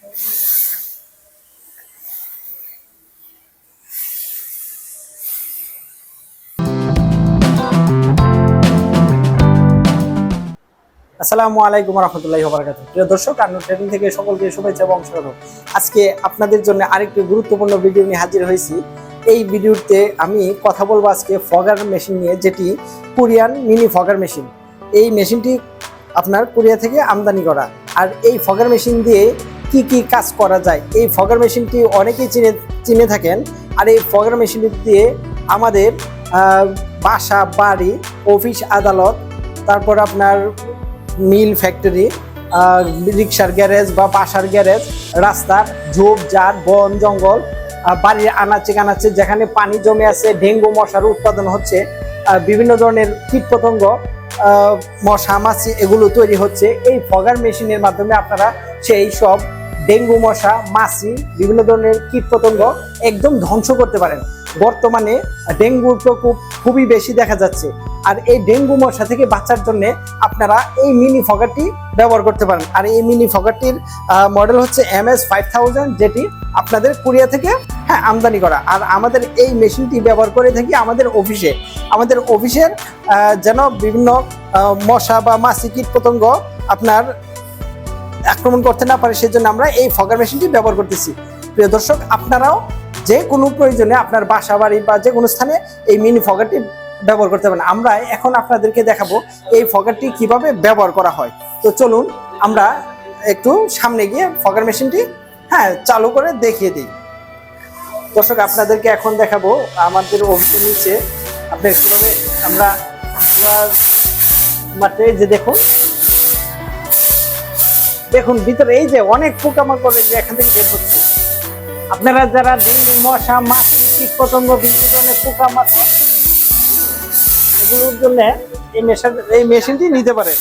আসসালামু আলাইকুম রহমতুল্লাহি ওবরাকাত প্রিয় দর্শক আন্ন ট্রেনিং থেকে সকলকে শুভেচ্ছা এবং স্বাগত আজকে আপনাদের জন্য আরেকটি গুরুত্বপূর্ণ ভিডিও নিয়ে হাজির হয়েছি। এই ভিডিওতে আমি কথা বলব আজকে ফগার মেশিন নিয়ে, যেটি কোরিয়ান মিনি ফগার মেশিন। এই মেশিনটি আপনার কোরিয়া থেকে আমদানি করা। আর এই ফগার মেশিন দিয়ে কি কি কাজ করা যায়? এই ফগার মেশিনটি অনেকেই চিনে চিনে থাকেন। আর এই ফগার মেশিন দিয়ে আমাদের বাসা, বাড়ি অফিস আদালত, তারপর আপনার মিল ফ্যাক্টরি রিক্সার গ্যারেজ বা বাসার গ্যারেজ রাস্তা ঝোপ ঝাড় বন, জঙ্গল বাড়ির আনাচে কানাচে যেখানে পানি জমে আছে, ডেঙ্গু, মশার উৎপাদন হচ্ছে বিভিন্ন ধরনের কীটপতঙ্গ মশা, মাছি, এগুলো তৈরি হচ্ছে। এই ফগার মেশিনের মাধ্যমে আপনারা সেই সব ডেঙ্গু, মশা, মাছি, বিভিন্ন ধরনের কীটপতঙ্গ একদম ধ্বংস করতে পারেন। বর্তমানে ডেঙ্গুর প্রকোপ খুবই বেশি দেখা যাচ্ছে। আর এই ডেঙ্গু, মশা থেকে বাঁচার জন্য আপনারা এই মিনি ফগারটি ব্যবহার করতে পারেন। আর এই মিনি ফগারটির মডেল হচ্ছে এম এস ফাইভ থাউজেন্ড, যেটি আপনাদের কোরিয়া থেকে হ্যাঁ আমদানি করা। আর আমাদের এই মেশিনটি ব্যবহার করে থাকি আমাদের অফিসে। আমাদের অফিসের যেন বিভিন্ন মশা বা মাছি কীট পতঙ্গ আপনার আক্রমণ করতে না পারে, সেজন্য আমরা এই ফগার মেশিনটি ব্যবহার করতেছি। প্রিয় দর্শক, আপনারাও যে কোনো প্রয়োজনে আপনার বাসা বাড়ি বা যে কোনো স্থানে এই মিনি ফগারটি ব্যবহার করতে পারেন। আমরা এখন আপনাদেরকে দেখাবো এই ফগারটি কীভাবে ব্যবহার করা হয়। তো চলুন, আমরা একটু সামনে গিয়ে ফগার মেশিনটি হ্যাঁ চালু করে দেখিয়ে দিই। দর্শক, আপনাদেরকে এখন দেখাবো আমাদের অফিসের নিচে। আপনার কীভাবে আমরা মাঠে যে দেখুন দেখুন, ভিতরে এই যে অনেক পোকামাকড় যে এখান থেকে বের হচ্ছে। আপনারা যারা ডেঙ্গু মশা, মাছি কীট পতঙ্গ বিভিন্ন ধরনের পোকামাকড়, এগুলোর জন্য এই মেশিন, এই মেশিনটি নিতে পারেন